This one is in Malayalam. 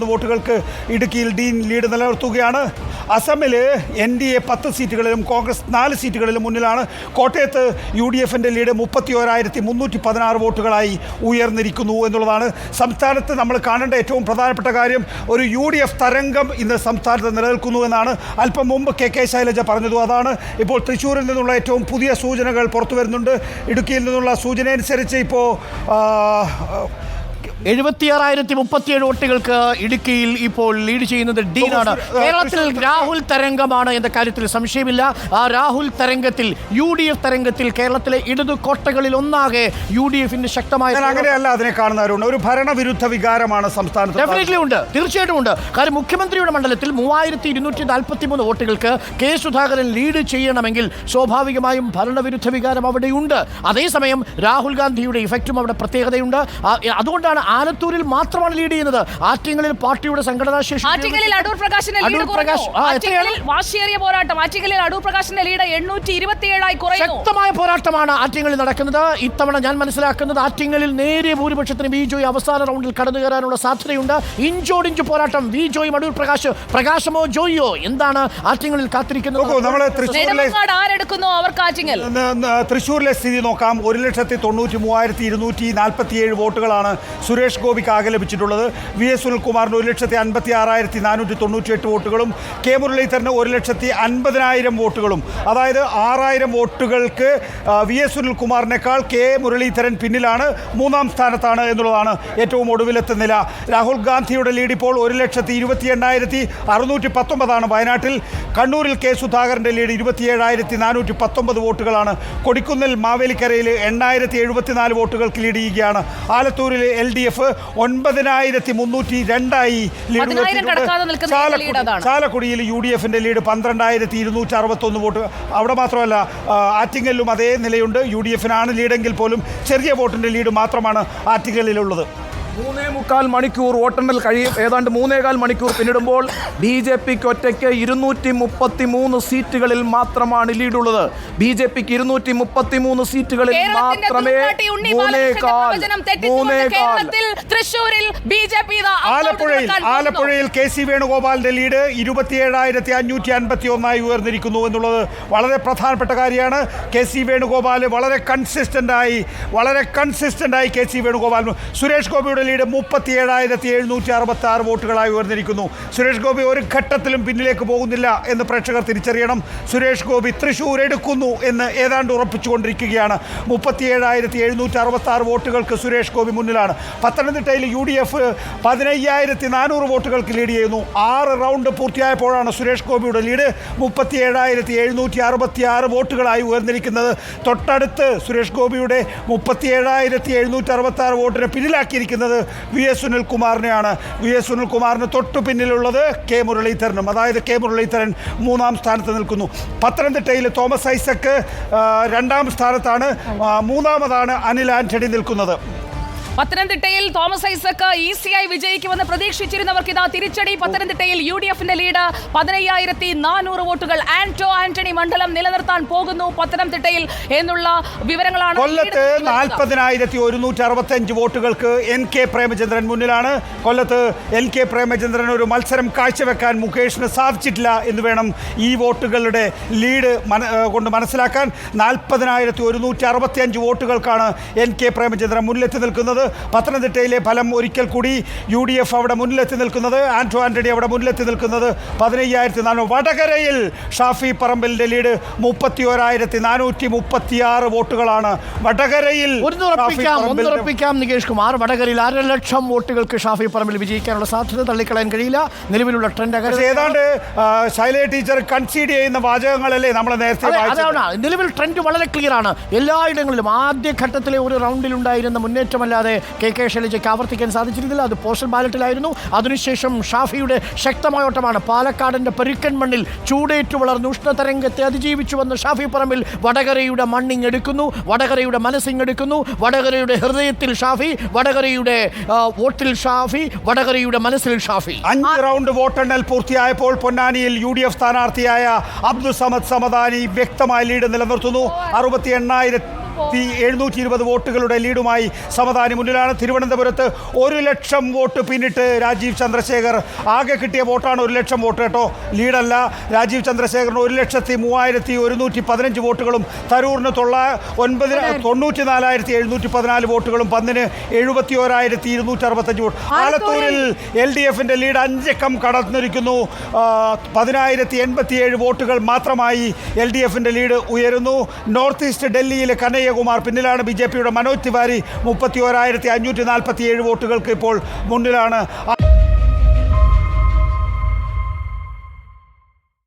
വോട്ടുകൾക്ക് ഇടുക്കിയിൽ ഡീൻ ലീഡ് നിലനിർത്തുകയാണ്. അസമിൽ എൻ ഡി എ പത്ത് സീറ്റുകളിലും കോൺഗ്രസ് നാല് സീറ്റുകളിലും മുന്നിലാണ്. കോട്ടയത്ത് യു ഡി എഫിന്റെ ലീഡ് മുപ്പത്തി ഓരായിരത്തി മുന്നൂറ്റി പതിനാറ് വോട്ടുകളായി ഉയർന്നിരിക്കുന്നു എന്നുള്ളതാണ്. സംസ്ഥാനത്ത് നമ്മൾ കാണേണ്ട ഏറ്റവും പ്രധാനപ്പെട്ട കാര്യം ഒരു യു ഡി എഫ് തരംഗം ഇന്ന് സംസ്ഥാനത്ത് നിലനിൽക്കുന്നു എന്നാണ്. അല്പം മുമ്പ് കെ കെ ശൈലജ പറഞ്ഞതും. അതാണ് ഇപ്പോൾ തൃശ്ശൂരിൽ നിന്നുള്ള ഏറ്റവും പുതിയ സൂചനകൾ പുറത്തു വരുന്നുണ്ട്. ഇടുക്കിയിൽ നിന്നുള്ള സൂചനയനുസരിച്ച് ഇപ്പോൾ എഴുപത്തിയാറായിരത്തി മുപ്പത്തിയേഴ് വോട്ടുകൾക്ക് ഇടുക്കിയിൽ ഇപ്പോൾ ലീഡ് ചെയ്യുന്നത് ഡീനാണ്. കേരളത്തിൽ രാഹുൽ തരംഗമാണ് എന്ന കാര്യത്തിൽ സംശയമില്ല. ആ രാഹുൽ തരംഗത്തിൽ യു ഡി എഫ് തരംഗത്തിൽ കേരളത്തിലെ ഇടതു കോട്ടകളിൽ ഒന്നാകെ യു ഡി എഫിന്റെ ശക്തമായ അങ്ങനെയല്ല അതിനെ കാണുന്നവരുണ്ട് ഒരു ഭരണവിരുദ്ധ വികാരമാണ് സംസ്ഥാനത്ത് ഡെഫിനറ്റ്ലി ഉണ്ട്. തീർച്ചയായിട്ടും ഉണ്ട്. കാര്യം മുഖ്യമന്ത്രിയുടെ മണ്ഡലത്തിൽ മൂവായിരത്തി ഇരുന്നൂറ്റി നാൽപ്പത്തി മൂന്ന് വോട്ടുകൾക്ക് കെ സുധാകരൻ ലീഡ് ചെയ്യണമെങ്കിൽ സ്വാഭാവികമായും ഭരണവിരുദ്ധ വികാരം അവിടെയുണ്ട്. അതേസമയം രാഹുൽ ഗാന്ധിയുടെ ഇഫക്റ്റും അവിടെ പ്രത്യേകതയുണ്ട്. അതുകൊണ്ടാണ് ആലത്തൂരിൽ മാത്രമാണ് ലീഡ് ചെയ്യുന്നത്. ആറ്റിങ്ങലിൽ പാർട്ടിയുടെ സംഘടനാ ശേഷി ആറ്റിങ്ങലിൽ അടൂർ പ്രകാശിന്റെ ലീഡ് കുറഞ്ഞു. ആറ്റിങ്ങലിൽ വാശിയേറിയ പോരാട്ടം. ആറ്റിങ്ങലിൽ അടൂർ പ്രകാശിന്റെ ലീഡ് എണ്ണൂറ്റി ഇരുപത്തിയേഴായി കുറയുന്നു. ശക്തമായ പോരാട്ടമാണ് ആറ്റിങ്ങലിൽ നടക്കുന്നത്. ഇത്തവണ ഞാൻ മനസ്സിലാക്കുന്നത് ആറ്റിങ്ങലിൽ നേരിയ ഭൂരിപക്ഷത്തിന് വി ജോയ് അവസാന റൗണ്ടിൽ കടന്നു കയറാനുള്ള സാധ്യതയുണ്ട്. ഇഞ്ചോടിഞ്ച് പോരാട്ടം. വി ജോയും അടൂർ പ്രകാശ് പ്രകാശമോ ജോയിയോ? എന്താണ് ആറ്റിങ്ങലിൽ കാത്തിരിക്കുന്നത്? ആരെടുക്കുന്നു അവർക്ക് ആറ്റിങ്ങൽ? തൃശ്ശൂരിലെ സ്ഥിതി നോക്കാം. ഒരു ലക്ഷത്തി തൊണ്ണൂറ്റി മൂവായിരത്തി ഇരുന്നൂറ്റി നാൽപ്പത്തി ഏഴ് വോട്ടുകളാണ് സുരേഷ് ഗോപിക്ക് ആകെ ലഭിച്ചിട്ടുള്ളത് വി എസ് സുനിൽകുമാറിന് ഒരു ലക്ഷത്തി അൻപത്തി ആറായിരത്തി നാനൂറ്റി തൊണ്ണൂറ്റി എട്ട് വോട്ടുകളും കെ മുരളീധരന് ഒരു ലക്ഷത്തി അൻപതിനായിരം വോട്ടുകളും. അതായത് ആറായിരം വോട്ടുകൾക്ക് വി എസ് സുനിൽകുമാറിനേക്കാൾ കെ മുരളീധരൻ പിന്നിലാണ് മൂന്നാം സ്ഥാനത്താണ് എന്നുള്ളതാണ് ഏറ്റവും ഒടുവിലത്തെ നില. രാഹുൽ ഗാന്ധിയുടെ ലീഡ് ഇപ്പോൾ ഒരു ലക്ഷത്തി ഇരുപത്തി എണ്ണായിരത്തി അറുന്നൂറ്റി പത്തൊമ്പതാണ് വയനാട്ടിൽ. കണ്ണൂരിൽ കെ സുധാകരന്റെ ലീഡ് ഇരുപത്തിയേഴായിരത്തി നാനൂറ്റി പത്തൊമ്പത് വോട്ടുകളാണ്. കൊടിക്കുന്നിൽ മാവേലിക്കരയിൽ എണ്ണായിരത്തി എഴുപത്തിനാല് വോട്ടുകൾക്ക് ലീഡ് ചെയ്യുകയാണ്. ആലത്തൂരിൽ എൽ ഡി എഫ് ഒൻപതിനായിരത്തി മുന്നൂറ്റി രണ്ടായി. ചാലക്കുടിയിൽ യു ഡി എഫിന്റെ ലീഡ് പന്ത്രണ്ടായിരത്തി ഇരുന്നൂറ്റി അറുപത്തൊന്ന് വോട്ട്. അവിടെ മാത്രമല്ല ആറ്റിങ്ങലിലും അതേ നിലയുണ്ട്. യു ഡി എഫിനാണ് ലീഡെങ്കിൽ പോലും ചെറിയ വോട്ടിന്റെ ലീഡ് മാത്രമാണ് ആറ്റിങ്ങലിലുള്ളത്. മൂന്നേ മുക്കാൽ മണിക്കൂർ വോട്ടെണ്ണൽ കഴിയും. ഏതാണ്ട് മൂന്നേകാൽ മണിക്കൂർ പിന്നിടുമ്പോൾ ബി ജെ പിക്ക് ഒറ്റയ്ക്ക് ഇരുന്നൂറ്റി മുപ്പത്തി മൂന്ന് സീറ്റുകളിൽ മാത്രമാണ് ലീഡുള്ളത്. ബി ജെ പിക്ക് ഇരുന്നൂറ്റി മുപ്പത്തി മൂന്ന് സീറ്റുകളിൽ മാത്രമേ തുമ്പാട്ടി മൂന്നേകാൽ മൂന്നേകാൽ. തൃശ്ശൂരിൽ ബി ജെ പി ആലപ്പുഴയിൽ ആലപ്പുഴയിൽ കെ സി വേണുഗോപാലിന്റെ ലീഡ് ഇരുപത്തിയേഴായിരത്തി അഞ്ഞൂറ്റി അൻപത്തി ഒന്നായി ഉയർന്നിരിക്കുന്നു എന്നുള്ളത് വളരെ പ്രധാനപ്പെട്ട കാര്യമാണ്. കെ സി വേണുഗോപാൽ വളരെ കൺസിസ്റ്റന്റ് ആയി വളരെ കൺസിസ്റ്റന്റ് ആയി കെ സി വേണുഗോപാൽ സുരേഷ് ഗോപിയുടെ ലീഡ് മുപ്പത്തിയേഴായിരത്തി എഴുന്നൂറ്റി അറുപത്തി ആറ് വോട്ടുകളായി ഉയർന്നിരിക്കുന്നു. സുരേഷ് ഗോപി ഒരു ഘട്ടത്തിലും പിന്നിലേക്ക് പോകുന്നില്ല എന്ന് പ്രേക്ഷകർ തിരിച്ചറിയണം. സുരേഷ് ഗോപി തൃശൂർ എടുക്കുന്നു എന്ന് ഏതാണ്ട് ഉറപ്പിച്ചുകൊണ്ടിരിക്കുകയാണ്. മുപ്പത്തിയേഴായിരത്തി എഴുന്നൂറ്റി അറുപത്തി ആറ് വോട്ടുകൾക്ക് സുരേഷ് ഗോപി മുന്നിലാണ്. പത്തനംതിട്ടയിൽ യു ഡി എഫ് പതിനയ്യായിരത്തി നാനൂറ് വോട്ടുകൾക്ക് ലീഡ് ചെയ്യുന്നു. ആറ് റൗണ്ട് പൂർത്തിയായപ്പോഴാണ് സുരേഷ് ഗോപിയുടെ ലീഡ് മുപ്പത്തിയേഴായിരത്തി എഴുന്നൂറ്റി അറുപത്തി ആറ് വോട്ടുകളായി ഉയർന്നിരിക്കുന്നത്. തൊട്ടടുത്ത് സുരേഷ് ഗോപിയുടെ മുപ്പത്തിയേഴായിരത്തി എഴുന്നൂറ്റി അറുപത്തി ആറ് വോട്ടിനെ പിന്നിലാക്കിയിരിക്കുന്നത് വി എസ് സുനിൽകുമാറിനെയാണ്. വി എസ് സുനിൽകുമാറിന് തൊട്ടു പിന്നിലുള്ളത് കെ മുരളീധരനും. അതായത് കെ മുരളീധരൻ മൂന്നാം സ്ഥാനത്ത് നിൽക്കുന്നു. പത്തനംതിട്ടയിൽ തോമസ് ഐസക്ക് രണ്ടാം സ്ഥാനത്താണ് മൂന്നാമതാണ് അനിൽ ആന്റണി നിൽക്കുന്നത്. പത്തനംതിട്ടയിൽ തോമസ് ഐസക്ക് ഈസിയായി വിജയിക്കുമെന്ന് പ്രതീക്ഷിച്ചിരുന്നവർക്ക് ഇതാ തിരിച്ചടി. പത്തനംതിട്ടയിൽ യു ഡി എഫിന്റെ ലീഡ് പതിനയ്യായിരത്തി നാനൂറ് വോട്ടുകൾ. ആന്റോ ആന്റണി മണ്ഡലം നിലനിർത്താൻ പോകുന്നു പത്തനംതിട്ടയിൽ എന്നുള്ള വിവരങ്ങളാണ് കൊല്ലത്ത് നാൽപ്പതിനായിരത്തി ഒരുന്നൂറ്റി അറുപത്തി അഞ്ച് വോട്ടുകൾക്ക് എൻ കെ പ്രേമചന്ദ്രൻ മുന്നിലാണ്. കൊല്ലത്ത് എൻ കെ പ്രേമചന്ദ്രൻ ഒരു മത്സരം കാഴ്ചവെക്കാൻ മുകേഷിന് സാധിച്ചിട്ടില്ല എന്ന് വേണം ഈ വോട്ടുകളുടെ ലീഡ് കൊണ്ട് മനസ്സിലാക്കാൻ. നാൽപ്പതിനായിരത്തി ഒരുന്നൂറ്റി അറുപത്തി അഞ്ച് വോട്ടുകൾക്കാണ് എൻ കെ പ്രേമചന്ദ്രൻ മുന്നിലെത്തി നിൽക്കുന്നത്. പത്തനംതിട്ടയിലെ ഫലം ഒരിക്കൽ കൂടി യു ഡി എഫ് അവിടെ മുന്നിലെത്തി നിൽക്കുന്നത്. ആൻഡ്രോ ആന്റണി അവിടെ മുന്നിലെത്തി നിൽക്കുന്നത്. പതിനയ്യായിരത്തി നാനൂറ് വടകരയിൽ ഷാഫി പറമ്പലിന്റെ ലീഡ് മുപ്പത്തി ഒരായിരത്തി നാനൂറ്റി മുപ്പത്തി ആറ് വോട്ടുകളാണ് വടകരയിൽ ഒന്നുറപ്പിക്കാം നികേഷ് കുമാർ. വടകരയിൽ അര ലക്ഷം വോട്ടുകൾക്ക് ഷാഫി പറമ്പിൽ വിജയിക്കാനുള്ള സാധ്യത തള്ളിക്കളയാൻ കഴിയില്ല. നിലവിലുള്ള ട്രെൻഡ് ഏതാണ്ട് ആ, ടീച്ചർ കൺസീഡ് ചെയ്യുന്ന വാചകങ്ങളല്ലേ നമ്മൾ നേരത്തെ നിലവിൽ ട്രെൻഡ് വളരെ ക്ലിയർ ആണ്. എല്ലായിടങ്ങളിലും ആദ്യ ഘട്ടത്തിലെ ഒരു റൗണ്ടിൽ ഉണ്ടായിരുന്ന മുന്നേറ്റമല്ലാതെ കെ കെ ശൈലജയ്ക്ക് ആവർത്തിക്കാൻ സാധിച്ചിരുന്നില്ല. അത് പോസ്റ്റൽ ബാലറ്റിലായിരുന്നു. അതിനുശേഷം ഷാഫിയുടെ ശക്തമായ ഓട്ടമാണ് പാലക്കാടിന്റെ പെരുക്കൻ മണ്ണിൽ ചൂടേറ്റു വളർന്ന് ഉഷ്ണതരംഗത്തെ അതിജീവിച്ചു വന്ന ഷാഫി പറമ്പിൽ വടകരയുടെ മണ്ണിങ് എടുക്കുന്നു. വടകരയുടെ മനസ്സിങ് എടുക്കുന്നു. വടകരയുടെ ഹൃദയത്തിൽ ഷാഫി വടകരയുടെ വോട്ടിൽ ഷാഫി വടകരയുടെ മനസ്സിൽ ഷാഫി. അഞ്ച് റൗണ്ട് വോട്ടെണ്ണൽ പൂർത്തിയായപ്പോൾ പൊന്നാനിയിൽ യു ഡി എഫ് സ്ഥാനാർത്ഥിയായ അബ്ദുൾ സമദ് സമദാനി വ്യക്തമായ ലീഡ് നിലനിർത്തുന്നു. അറുപത്തി എണ്ണായിരത്തി എഴുന്നൂറ്റി ഇരുപത് വോട്ടുകളുടെ ലീഡുമായി സമദാനി മുന്നിലാണ്. തിരുവനന്തപുരത്ത് ഒരു ലക്ഷം വോട്ട് പിന്നിട്ട് രാജീവ് ചന്ദ്രശേഖർ. ആകെ കിട്ടിയ വോട്ടാണ് ഒരു ലക്ഷം വോട്ട് കേട്ടോ. ലീഡല്ല. രാജീവ് ചന്ദ്രശേഖറിന് ഒരു ലക്ഷത്തി മൂവായിരത്തി ഒരുന്നൂറ്റി പതിനഞ്ച് വോട്ടുകളും തരൂറിന് തൊള്ള ഒൻപതിന് തൊണ്ണൂറ്റി നാലായിരത്തി എഴുന്നൂറ്റി പതിനാല് വോട്ടുകളും പന്നിന് എഴുപത്തി ഓരായിരത്തി ഇരുന്നൂറ്റി അറുപത്തഞ്ച് വോട്ട്. ആലത്തൂരിൽ എൽ ഡി എഫിന്റെ ലീഡ് അഞ്ചക്കം കടന്നിരിക്കുന്നു. പതിനായിരത്തി എൺപത്തിയേഴ് വോട്ടുകൾ മാത്രമായി എൽ ഡി എഫിന്റെ ലീഡ് ഉയരുന്നു. നോർത്ത് ഈസ്റ്റ് ഡൽഹിയിലെ കനയ്യകുമാർ പിന്നിലാണ് ബി ജെ പിയുടെ മനോജ് തിവാരി. മുപ്പത്തി ഓരായിരത്തി അഞ്ഞൂറ്റി നാൽപ്പത്തി ഏഴ് വോട്ടുകൾക്ക് ഇപ്പോൾ മുന്നിലാണ്.